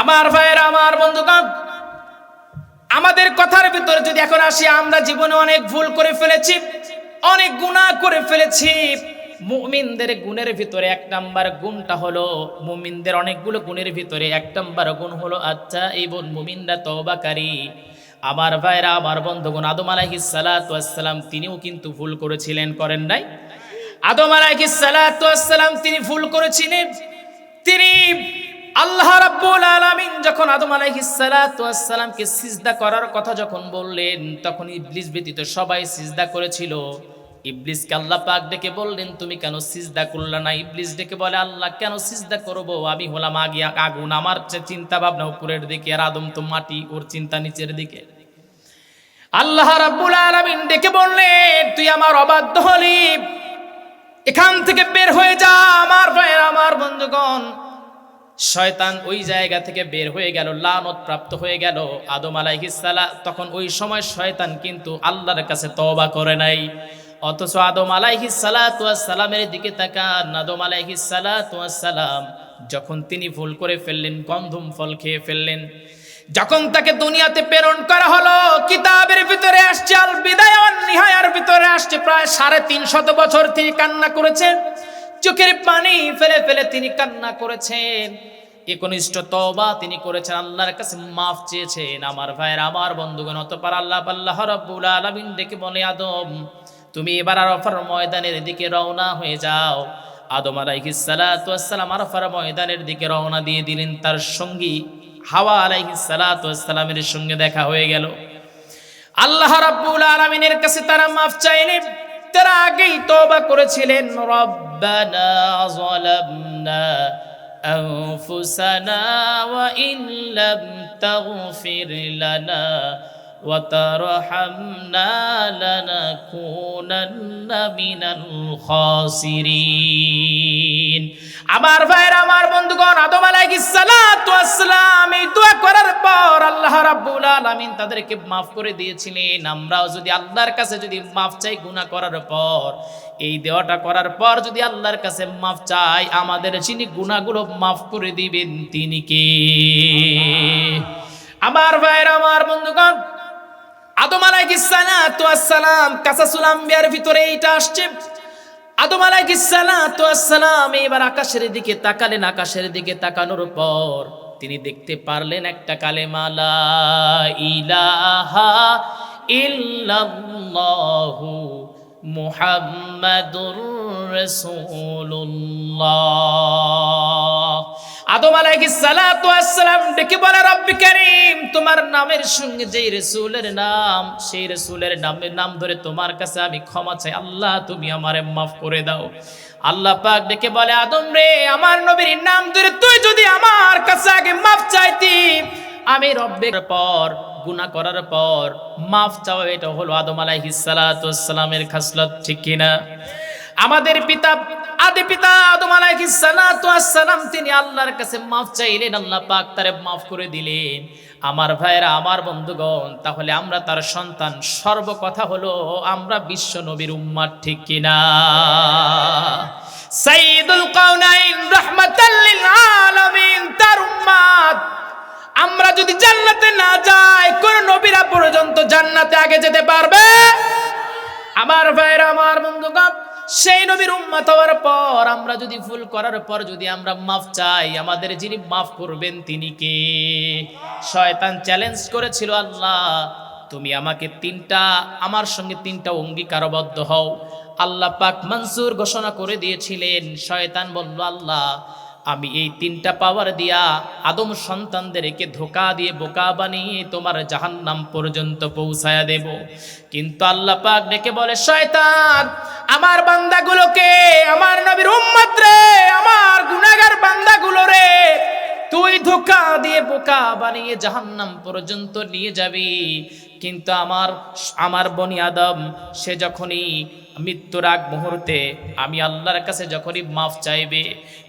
আমার ভাইয়ের, আমার বন্ধুগণ, আমাদের কথার ভিতরে যদি এখন আসি, আমরা জীবনে অনেক ভুল করে ফেলেছি, অনেক গুনাহ করে ফেলেছি। মুমিনদের গুণের ভিতরে এক নাম্বার গুণটা হলো, মুমিনদের অনেকগুলো গুণের ভিতরে এক নাম্বার গুণ হলো আচ্ছা এই বোন মুমিনরা তওবাকারী। আমার ভাইরা আমার বন্ধুগণ, আদম আলাইহিস সালাতু ওয়াসসালাম তিনিও কিন্তু ভুল করেছিলেন, করেন নাই? আদম আলাইহিস সালাতু ওয়াসসালাম তিনি ভুল করেছিলেন। তিনি আল্লাহ রাব্বুল আলামিন যখন আদম আলাইহিস সালাতু ওয়াসসালামকে সিজদা করার কথা যখন বললেন, তখন ইবলিস ব্যতীত সবাই সিজদা করেছিল। ইবলিসকে আল্লাহ পাক ডেকে বললেন, তুমি কেন সিজদা করলে না? ইবলিস ডেকে বলে, আল্লাহ, কেন সিজদা করব? আমি হলাম আগিয়া আগুন, আমার চিন্তা ভাবনা উপরের দিকে, আর আদম তো মাটি, ওর চিন্তা নিচের দিকে। আল্লাহ রাব্বুল আলামিন ডেকে বললেন, তুই আমার অবাধ্য হলি। এখান থেকে বের হয়ে যা, আমার ভাইয়ের, আমার বন্ধুগণ। শয়তান ওই জায়গা থেকে বের হয়ে গেল, লানত প্রাপ্ত হয়ে গেল। আদম আলাইহিসালা তখন ওই সময় শয়তান কিন্তু আল্লাহর কাছে তওবা করে নাই। অথচ আদম সালামের দিকে তাকান, আদম সালাম যখন তিনি ভুল করে ফেললেন গন্ধম ফল খেয়ে ফেললেন, যখন তাকে দুনিয়াতে প্রেরণ করা হলো, কিতাবের ভিতরে আসছে আল বিদায় ওয়ান নিহায়ার ভিতরে আসছে প্রায় সাড়ে তিন শত বছর তিনি কান্না করেছেন। চোখের পানি ফেলে ফেলে তিনি কান্না করেছেন। একনিষ্ঠ তওবা তিনি করেছেন, আল্লাহর কাছে মাফ চেয়েছেন। আমার ভাইয়ের, আমার বন্ধুগণ, অতপর আল্লাহ আল্লাহ রাব্বুল আলামিন ডেকে বলে, আদম, তুমি এবার আরফার ময়দানের দিকে রওনা হয়ে যাও। আদম আলাইহিস সালাতু ওয়াসসালাম আরফার ময়দানের দিকে রওনা দিয়ে দিলেন। তার সঙ্গী হাওয়া আলাইহিস সালাতু ওয়াসসালামের সঙ্গে দেখা হয়ে গেল। আল্লাহ রাব্বুল আলামিনের কাছে তারা মাফ চাইলেন। তারা আগেই তওবা করেছিলেন রব্বানা যালামনা أنفسنا وإن لم تغفر لنا وترحمنا لنكونن من الخاسرين আমার ভাইয়ের, আমার বন্ধুগণ, আদম ওয়াসসালাম, এই দোয়া করার পর আল্লাহ রাব্বুল আলামিন তাদেরকে maaf করে দিয়েছিলেন। আমরাও যদি আল্লাহর কাছে যদি maaf চাই গুনাহ করার পর, এই দেওয়াটা করার পর যদি আল্লাহর কাছে maaf চাই, আমাদের যিনি গুনাহগুলো maaf করে দিবেন, তিনি কে? আমার ভাইয়ের, আমার বন্ধুগণ, আদম ওয়াসসালাম, কাসাসুল আম্বিয়ার ভিতরে এইটা আসছে। আদম ওয়াসসালাম এবার আকাশের দিকে তাকালেন। আকাশের দিকে তাকানোর পর তিনি দেখতে পারলেন একটা কালে মালা ইলাহা ইল্লাল্লাহু মুহাম্মাদুর রাসূলুল্লাহ। আদম ওয়াসসালাম ডেকে বলে, রব্বি কারীম, তোমার নামের সঙ্গে যেই রাসূলের নাম, সেই রাসূলের নামের নাম ধরে তোমার কাছে আমি ক্ষমা চাই। আল্লাহ, তুমি আমারে maaf করে দাও। আল্লাহ পাক ডেকে বলে, আদম রে, আমার নবীর নাম ধরে তুই যদি আমার কাছে আগে মাফ চাইতি, আমি রব্বের পর, গুনাহ করার পর মাফ চাওয়া এটা হলো আদম আলাইহিস ওয়াসসালামের খাসলত, ঠিক কিনা? আমাদের পিতা, আদি পিতা আদম আলাইহিস সালাতু ওয়াসসালাম তিনি আল্লাহর কাছে মাফ চাইলেন, আল্লাহ পাক তারে মাফ করে দিলেন। আমার ভাইরা আমার বন্ধুগণ, তাহলে আমরা তার সন্তান সর্বকথা হলো, আমরা বিশ্ব নবীর উম্মার ঠিক কিনা? সাইয়্যিদুল কাউনাইন রাহমাতাল লিল আলামিন, তার উম্মাত আমরা যদি জান্নাতে না যাই, কোন নবীরা পর্যন্ত জান্নাতে আগে যেতে পারবে? আমার ভাইরা আমার বন্ধুগণ সেই নবীর উম্মত হওয়ার পর, আমরা যদি ভুল করার পর যদি আমরা মাফ চাই, আমাদের যিনি মাফ করবেন তিনি কে? শয়তান চ্যালেঞ্জ করেছিল, আল্লাহ, তুমি আমাকে তিনটা, আমার সঙ্গে তিনটা অঙ্গীকারবদ্ধ হও। আল্লাহ পাক মনসুর ঘোষণা করে দিয়েছিলেন। শয়তান বলল, আল্লাহ আমি এই তিনটা পাওয়ার দিয়া আদম সন্তানদেরকে ধোকা দিয়ে বোকা বানিয়ে তোমার জাহান্নাম পর্যন্ত পৌঁছায়া দেব। কিন্তু আল্লাহ পাক ডেকে বলে, শয়তান, আমার বান্দাগুলোকে আমার নবীর উম্মত রে? আমার গুনাহগার বান্দাগুলো রে? তুই ধোকা দিয়ে বোকা বানিয়ে জাহান্নাম পর্যন্ত নিয়ে যাবি। কিন্তু আমার আমার বনি আদম, সে যখনই মৃত্যুর আগ মুহূর্তে আমি আল্লাহর কাছে যখনই মাফ চাইবে,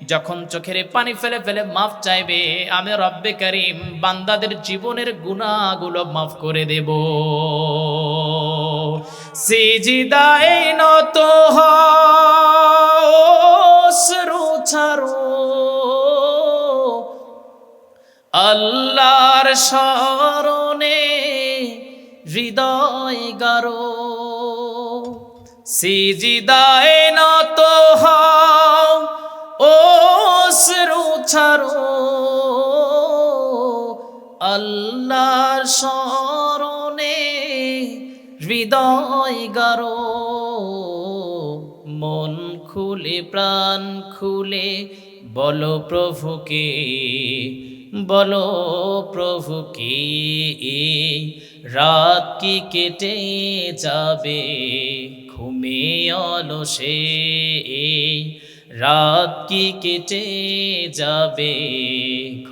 যখন চোখের পানি ফেলে ফেলে মাফ চাইবে, আমি রব্বে করিম বান্দাদের জীবনের গুণাগুলো মাফ করে দেব। সিজিদায় নত হো ছাড়ো। আল্লাহর স্মরণে হৃদয় গারো। সিজিদায় নত হও ও ছাড়ো। আল্লাহর স্মরণে হৃদয় গারো। মন খুলে, প্রাণ খুলে, বলো প্রভুকে বলো প্রভুকে রাত কি কেটে যাবে? ঘুমে অলসে রাত কি কেটে যাবে?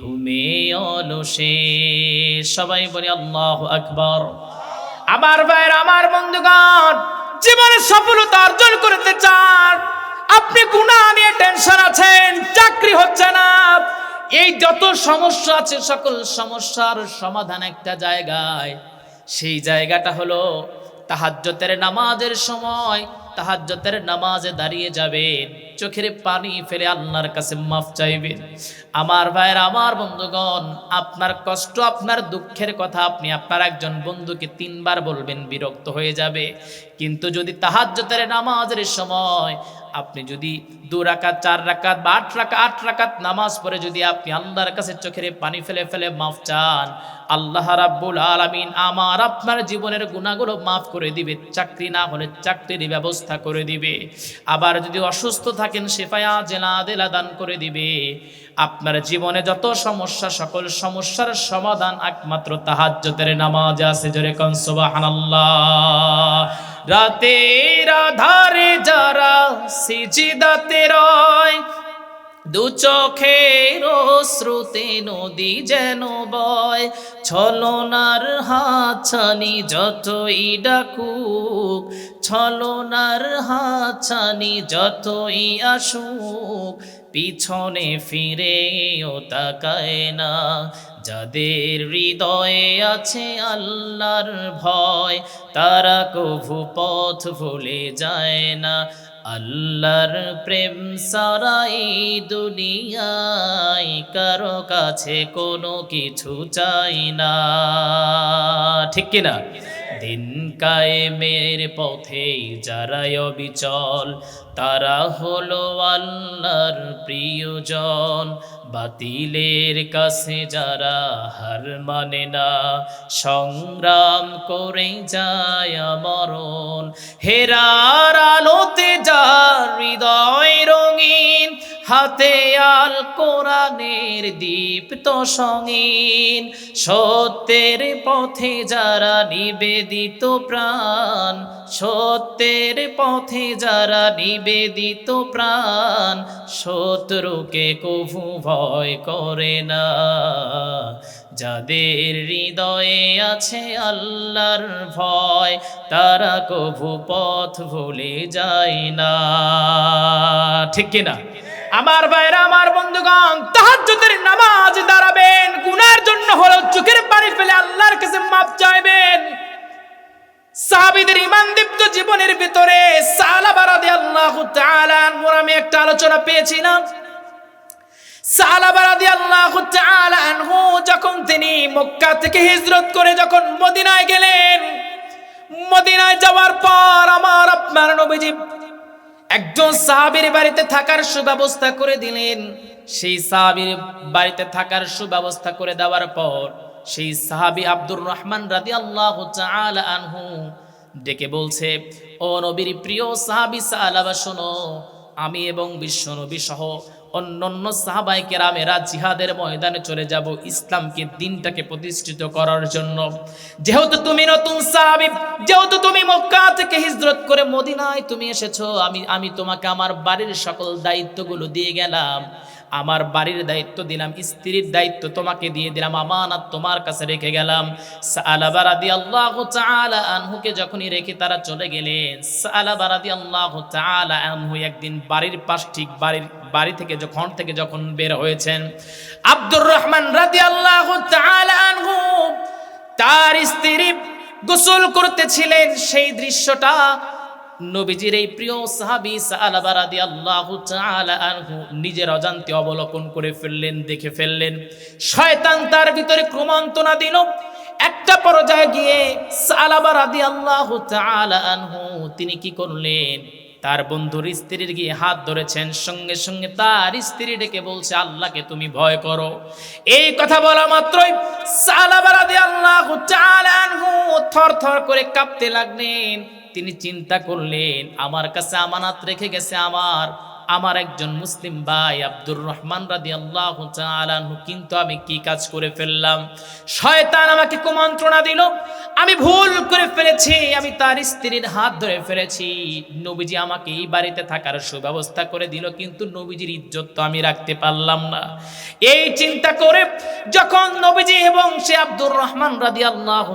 ঘুমে অলসে, সবাই বলে আল্লাহ আকবর। আমার ভাইয়ের, আমার বন্ধুগণ, জীবনে সফলতা অর্জন করতে চান। আপনি গুণা নিয়ে টেনশন আছেন, চাকরি হচ্ছে না। এই যত সমস্যা আছে, সকল সমস্যার সমাধান একটা জায়গায়। সেই জায়গাটা হলো তাহাজ্জতের নামাজের সময় তাহাজ্জতের নামাজে দাঁড়িয়ে যাবেন, চোখের পানি ফেলে আল্লাহর কাছে মাফ চাইবেন। আমার ভাইয়ের, আমার বন্ধুগণ, আপনার কষ্ট, আপনার দুঃখের কথা আপনি, আপনার একজন বন্ধুকে তিনবার বলবেন বিরক্ত হয়ে যাবে। কিন্তু যদি তাহাজ্জতের নামাজের সময় আপনি যদি দু রাকাত, চার রাকাত বা আট রাকাত আট রাকাত নামাজ পড়ে যদি আপনি আল্লাহর কাছে চোখের পানি ফেলে ফেলে মাফ চান, আল্লাহ রাব্বুল আলামিন আমার আপনার জীবনের গুণাগুলো মাফ করে দিবে। চাকরি না হলে চাকরির ব্যবস্থা করে দিবে। আবার যদি অসুস্থ থাকেন শেফায়া জেলা, দেলা দান করে দিবে। আপনার জীবনে যত সমস্যা, সকল সমস্যার সমাধান একমাত্র তাহাজ্জতের নামাজ আছে। জোরে কন, সুবহানাল্লাহ। রাতের আধারে যারা সিজিদাতে রয় দু চোখের শ্রুতে নদী যেন বয়। ছলনার হাছানি যতই ডাকুক, ছলনার হাছানি যতই আসুক, পিছনে ফিরেও তাকায় না। যাদের হৃদয়ে আছে আল্লাহর ভয়, তারা কভু পথ ভুলে যায় না। আল্লাহর প্রেম সারাই দুনিয়ায় কারও কাছে কোনো কিছু চাই না। ঠিক কিনা? দিন কায়েমের পথে যারাই অবিচল, তারা হলো আল্লাহর প্রিয়জন। বাতিলের কাছে যারা হার মানে না, সংগ্রাম করে যায় মরণ হেরার আলোতে যার হৃদয় রঙিন হাতে আল কোরআনের দীপ্ত সঙ্গীন, সত্যের পথে যারা নিবেদিত প্রাণ, সত্যের পথে যারা নিবেদিত প্রাণ, শত্রুকে কভু ভয় করে না। যাদের হৃদয়ে আছে আল্লাহর ভয়, তারা কভু পথ ভুলে যায় না। ঠিক কিনা? আমার ভাইরা, আমার বন্ধুগণ, তাহাজ্জুদের নামাজ দাঁড়াবেন। গুনার জন্য হলো চোখের পানি ফেলে আল্লাহর কাছে মাপ চাইবেন। সাহাবীদের ইমান দীপ্ত জীবনের ভিতরে সালাবা রাদিয়াল্লাহু তাআলা আনহুর আমি একটা আলোচনা পেয়েছিলাম। সালাবা রাদিয়াল্লাহু তাআলা আনহু যখন তিনি মক্কা থেকে হিজরত করে যখন মদিনায় গেলেন, মদিনায় যাওয়ার পর আমার আপনার নবীজি একজন সাহাবির বাড়িতে থাকার সুব্যবস্থা করে দিলেন। সেই সাহাবির বাড়িতে থাকার সুব্যবস্থা করে দেওয়ার পর সেই সাহাবি আব্দুর রহমান রাদি আল্লাহ আনহু ডেকে বলছে, ও নবীর প্রিয় সাহাবি সালাবা শোনো, আমি এবং বিশ্বনবী সহ অন্যান্য সাহাবাই কেরামেরা জিহাদের ময়দানে চলে যাব ইসলামকে দিনটাকে প্রতিষ্ঠিত করার জন্য। যেহেতু তুমি নতুন সাহাবি, যেহেতু তুমি মক্কা থেকে হিজরত করে মদিনায় তুমি এসেছ, আমি আমি তোমাকে আমার বাড়ির সকল দায়িত্বগুলো দিয়ে গেলাম। আমার বাড়ির দায়িত্ব দিলাম, স্ত্রীর দায়িত্ব তোমাকে দিয়ে দিলাম, আমানত তোমার কাছে রেখে গেলাম। সালাবা রাদিয়াল্লাহু তাআলা আনহুকে যখনই রেখে তারা চলে গেলেন সালাবা রাদিয়াল্লাহু তাআলা আনহু একদিন বাড়ির পাশ, ঠিক বাড়ির, বাড়ি থেকে যখন থেকে যখন বের হয়েছেন, আব্দুর রহমান রাদিয়াল্লাহু তাআলা আনহু তার স্ত্রী গোসল করতেছিলেন, সেই দৃশ্যটা নবীজির এই প্রিয় সাহাবি সালাবা রাদিয়াল্লাহু তাআলা আনহু নিজের অজান্তে অবলোকন করে ফেললেন, দেখে ফেললেন। শয়তান তার ভিতরে ক্রমান্তনা দিল। একটা পর্যায়ে গিয়ে সালাবা রাদিয়াল্লাহু তাআলা আনহু তিনি কি করলেন? তার বন্ধুর স্ত্রীর গিয়ে হাত ধরেছেন, সঙ্গে সঙ্গে তার স্ত্রী ডেকে বলছে, আল্লাহকে তুমি ভয় করো। এই কথা বলা মাত্রই সালাবা রাদিয়াল্লাহু তাআলা আনহু থর থর করে কাঁপতে লাগলেন। তিনি চিন্তা করলেন আমার কাছে আমানাত রেখে গেছে আমার আমার একজন মুসলিম ভাই আব্দুর রহমান রাদি আল্লাহ কিন্তু আমি কি কাজ করে ফেললাম? শয়তান আমাকে কুমন্ত্রণা দিল, আমি ভুল করে ফেলেছি, আমি তার স্ত্রীর হাত ধরে ফেলেছি। নবীজি আমাকে এই বাড়িতে থাকার সুব্যবস্থা করে দিল, কিন্তু নবীজির ইজ্জত তো আমি রাখতে পারলাম না। এই চিন্তা করে যখন নবীজি এবং সে আব্দুর রহমান রাদি আল্লাহ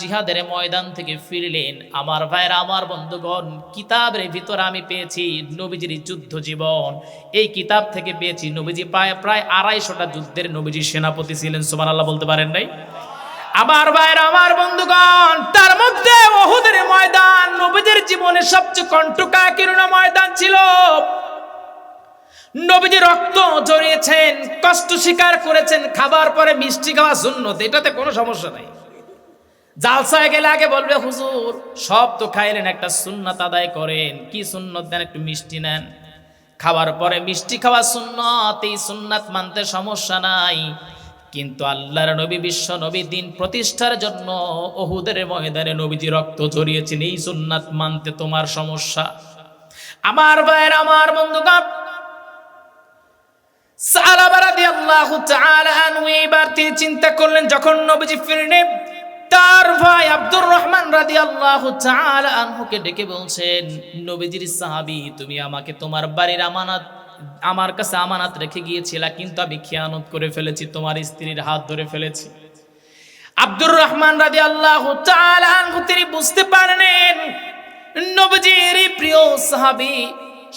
জিহাদের ময়দান থেকে ফিরলেন, আমার ভাইয়ের, আমার বন্ধুগণ, কিতাবের ভিতর আমি পেয়েছি নবীজির যুদ্ধ জীবন। এই কিতাব থেকে পেয়েছি নবীজি প্রায় প্রায় আড়াইশোটা যুদ্ধের নবীজি সেনাপতি ছিলেন সুমান আল্লাহ বলতে পারেন নাই? আমার ভাইয়ের, আমার বন্ধুগণ, তার মধ্যে ওহুদের ময়দান নবীদের জীবনে সবচেয়ে কণ্ঠকাকীর্ণ ময়দান ছিল। নবীজি রক্ত জড়িয়েছেন কষ্ট স্বীকার করেছেন, খাবার পরে মিষ্টি খাওয়া সুন্নত, এটাতে কোনো সমস্যা নাই। জালসায় গেলে আগে বলবে, হুজুর, সব তো খাইলেন, একটা সুন্নত আদায় করেন। কি সুন্নত দেন, একটু মিষ্টি নেন। খাওয়ার পরে মিষ্টি খাওয়া সুন্নত, এই সুন্নাত মানতে সমস্যা নাই। কিন্তু আল্লাহর নবী, বিশ্ব নবী দিন প্রতিষ্ঠার জন্য ওহুদের ময়দানে নবীজি রক্ত জড়িয়েছেন এই সুন্নাত মানতে তোমার সমস্যা। আমার ভাইয়ের, আমার বন্ধুগণ সালাবা রাদিয়াল্লাহু তাআলা আনহু এবার তিনি চিন্তা করলেন, যখন নবীজি ফিরলেন তার ভাই আব্দুর রহমান রাদিয়াল্লাহু আল্লাহ আনহুকে ডেকে বলছেন, নবীজির সাহাবি, তুমি আমাকে তোমার বাড়ির আমানত, আমার কাছে আমানত রেখে গিয়েছিলা, কিন্তু আমি খেয়ানত করে ফেলেছি, তোমার স্ত্রীর হাত ধরে ফেলেছি। আব্দুর রহমান রাদিয়াল্লাহু তাআলা আনহু, তিনি বুঝতে পারলেন, নবীজির প্রিয় সাহাবি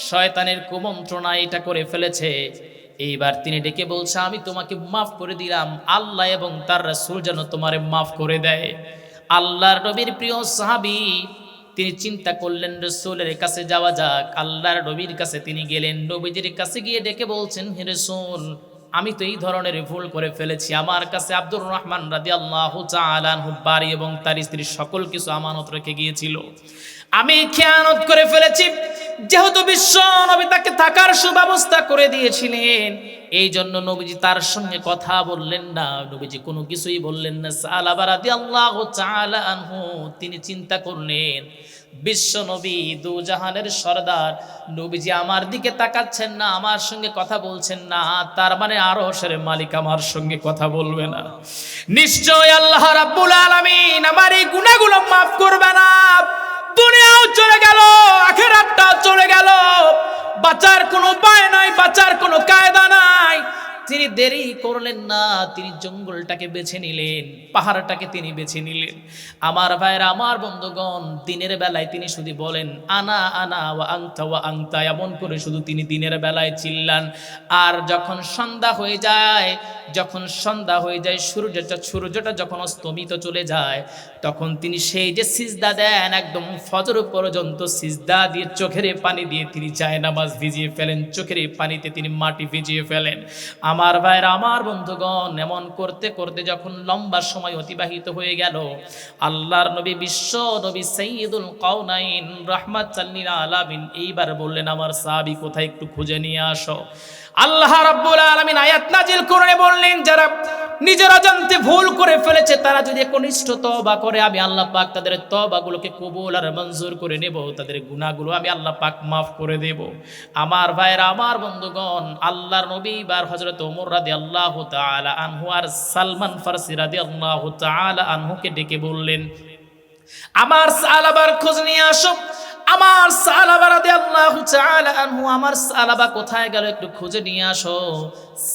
শয়তানের কুমন্ত্রণা এটা করে ফেলেছে। এইবার তিনি ডেকে বলছে, আমি তোমাকে মাফ করে দিলাম। আল্লাহ এবং তার রাসূল যেন তোমারে মাফ করে দেয়। আল্লাহর নবীর প্রিয় সাহাবী, তিনি চিন্তা করলেন, রসুলের কাছে যাওয়া যাক। আল্লাহর নবীর কাছে তিনি গেলেন। নবীজির কাছে গিয়ে ডেকে বলছেন, হে রসুল, আমি তো এই ধরনের ভুল করে ফেলেছি। আমার কাছে আব্দুর রহমান রাদি আল্লাহ বাড়ি এবং তার স্ত্রী সকল কিছু আমানত রেখে গিয়েছিল। আমি খেয়ানত করে ফেলেছি। যেহেতু বিশ্ব নবী তাকে থাকার সুব্যবস্থা করে দিয়েছিলেন, এই জন্য নবীজি তার সঙ্গে কথা বললেন না। নবীজি কোনো কিছুই বললেন না। সালাবারাদি আল্লাহ আনহু, তিনি চিন্তা করলেন, বিশ্ব নবী দু জাহানের সর্দার, নবীজি আমার দিকে তাকাচ্ছেন না, আমার সঙ্গে কথা বলছেন না, তার মানে আরও সেরে মালিক আমার সঙ্গে কথা বলবে না। নিশ্চয় আল্লাহ রাব্বুল আলামিন আমার এই গুনাহগুলো মাফ করবে না। চলে গেল আখেরাতটাও চলে গেল। বাঁচার কোনো উপায় নাই বাঁচার কোনো কায়দা নাই। তিনি দেরি করলেন না, তিনি জঙ্গলটাকে বেছে নিলেন, পাহাড়টাকে তিনি বেছে নিলেন। আমার ভাইয়ের, আমার বন্ধুগণ, দিনের বেলায় তিনি শুধু বলেন, আনা আনা, ওয়া আংতা ওয়া আংতা এমন করে শুধু তিনি দিনের বেলায় চিল্লান। আর যখন সন্ধ্যা হয়ে যায়, যখন সন্ধ্যা হয়ে যায়, সূর্যটা সূর্যটা যখন অস্তমিত চলে যায়, তখন তিনি সেই যে সিজদা দেন, একদম ফজর পর্যন্ত সিজদা দিয়ে চোখের পানি দিয়ে তিনি চায় নামাজ ভিজিয়ে ফেলেন। চোখের পানিতে তিনি মাটি ভিজিয়ে ফেলেন। আমার ভাইরা আমার বন্ধুগণ, এমন করতে করতে যখন লম্বা সময় অতিবাহিত হয়ে গেল, আল্লাহর নবী বিশ্ব নবী সৈয়দুল কৌনাইন রহমাত চাল্লিন আলামিন এইবার বললেন, আমার সাবি কোথায় একটু খুঁজে নিয়ে আসো? আল্লাহ রব্বুল আলামিন আয়াত নাজিল করে বললেন, যারা নিজের জানতে ভুল করে ফেলেছে, তারা যদি একনিষ্ঠ তবা করে, আমি আল্লাহ পাক তাদের তবাগুলোকে কবুল আর মঞ্জুর করে নেব, তাদের গুনাহগুলো আমি আল্লাহ পাক মাফ করে দেব। আমার ভাইয়েরা, আমার বন্ধুগণ, আল্লাহর নবী বার হযরত ওমর রাদিয়াল্লাহু তাআলা আনহু আর সালমান ফারসি রাদিয়াল্লাহু তাআলা আনহুকে ডেকে বললেন, আমার সালাবার খোঁজ নিয়ে আসো। আমার সালাবা রাদিয়াল্লাহু তাআলা আনহু, আমার সালাবা কোথায় গেল একটু খুঁজে নিয়ে আসো।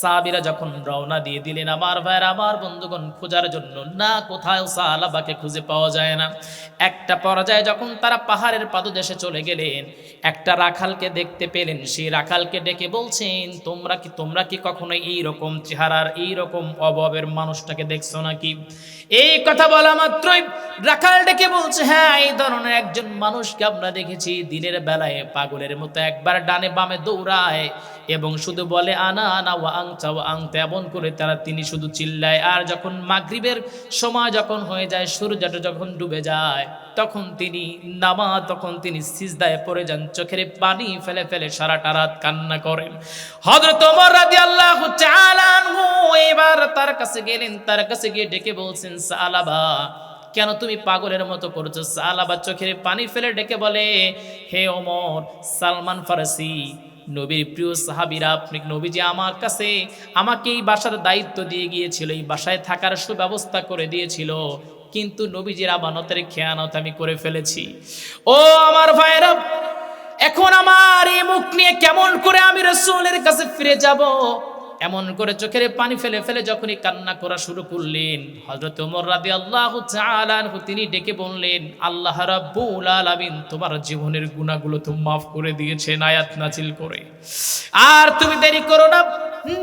সাবিরা যখন রওনা দিয়ে দিলেন, আমার ভাইয়ের, আমার বন্ধুগণ খোঁজার জন্য না, কোথাও সালাবাকে খুঁজে পাওয়া যায় না। একটা পর্যায়ে যখন তারা পাহাড়ের পাদদেশে চলে গেলেন, একটা রাখালকে দেখতে পেলেন। সেই রাখালকে ডেকে বলছেন, তোমরা কি তোমরা কি কখনো এই রকম চেহারার এই রকম অভাবের মানুষটাকে দেখছ নাকি? এই কথা বলা মাত্রই রাখাল ডেকে বলছে হ্যাঁ এই ধরনের একজন মানুষকে আমরা দেখেছি দিনের বেলায় পাগলের মতো একবার ডানে বামে দৌড়ায় এবং শুধু বলে, আনা আনা, ওয়া আংচা ওয়া আংতা, এমন করে তারা তিনি শুধু চিল্লায়। আর যখন মাগরিবের সময় যখন হয়ে যায়, সূর্যটা যখন ডুবে যায়, তখন তিনি নামা তখন তিনি সিজদায় পড়ে যান, চোখের পানি ফেলে ফেলে সারাটা রাত কান্না করেন। হযরত ওমর রাদিয়াল্লাহু তাআলা এবার তার কাছে গেলেন, তার কাছে গিয়ে ডেকে বলছেন, সালাবা কেন তুমি পাগলের মতো করছ? সালাবা চোখের পানি ফেলে ডেকে বলে, হে ওমর, সালমান ফারসি, নবীর প্রিয় সাহাবিরা, আপনি নবীজি আমার কাছে আমাকে এই বাসার দায়িত্ব দিয়ে গিয়েছিল, এই বাসায় থাকার সুব্যবস্থা করে দিয়েছিল, কিন্তু নবীজির আমানতের খেয়ানত আমি করে ফেলেছি। ও আমার ভাইরা এখন আমার এই মুখ নিয়ে কেমন করে আমি রসুলের কাছে ফিরে যাব? এমন করে চোখের পানি ফেলে ফেলে যখনই কান্না করা শুরু করলেন হজরত ওমর রাদিয়াল্লাহু আল্লাহ আনহু, তিনি ডেকে বললেন, আল্লাহ রাব্বুল আলামিন তোমার জীবনের গুণাগুলো তো মাফ করে দিয়েছেন আয়াত নাজিল করে। আর তুমি দেরি করো না,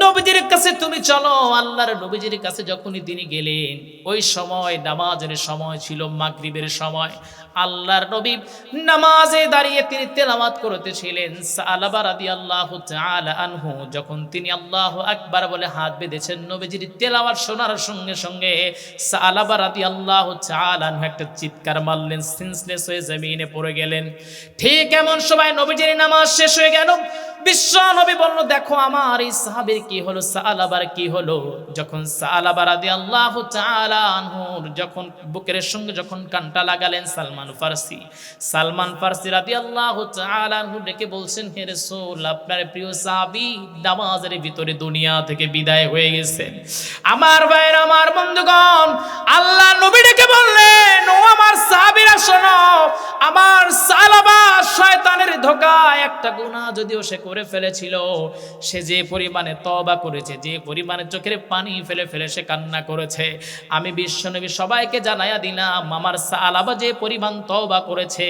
নবীজির কাছে তুমি চলো। আল্লাহর নবীজির কাছে যখনই তিনি গেলেন, ওই সময় নামাজের সময় ছিল, মাগরিবের সময়। আল্লাহর নবী নামাজে দাঁড়িয়ে তিনি তেলাওয়াত করতেছিলেন। সালাবা রাদিয়াল্লাহু তাআলা আনহু, যখন তিনি আল্লাহু আকবার বলে হাত বেঁধেছেন, নবীজির তেলাওয়াত শোনার সঙ্গে সঙ্গে সালাবা রাদিয়াল্লাহু তাআলা আনহু একটা চিৎকার মারলেন সেন্সলেস হয়ে জমিনে পড়ে গেলেন। ঠিক এমন সময় নবীজির নামাজ শেষ হয়ে গেল। বিশ্ব নবী বলল, দেখো আমার এই সাহাবীর কি হলো, সালাবার কি হলো? যখন সালাবা রাদিয়াল্লাহু তাআলা আনহুর যখন বুকের সঙ্গে যখন কানটা লাগালেন, সালমান ফারসি। সালমান ফারসি রাদি আল্লাহ আনহু ডেকে বলছেন, হে রাসূল, আপনার প্রিয় সাহাবী নামাজের ভিতরে দুনিয়া থেকে বিদায় হয়ে গেছেন। আমার ভাইয়ের, আমার বন্ধুগণ, আল্লাহ নবী ডেকে বললেন, ও আমার সাহাবীরা, শোনো, আমার ধোকায় একটা গুনাহ যদিও সে করে ফেলেছিল, সে যে পরিমাণে তবা করেছে, যে পরিমাণে চোখের পানি ফেলে ফেলে সে কান্না করেছে। আমি বিশ্বনবী সবাইকে জানাইয়া দিলাম, আমার সালাবা যে পরিমাণ তবা করেছে,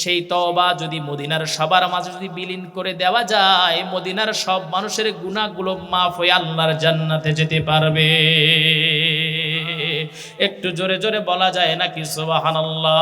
সেই তবা যদি মদিনার সবার মাঝে যদি বিলীন করে দেওয়া যায়, মদিনার সব মানুষের গুণাগুলো মাফ হয়ে আল্লাহর জান্নাতে যেতে পারবে। একটু জোরে জোরে বলা যায় নাকি সুবহানাল্লাহ?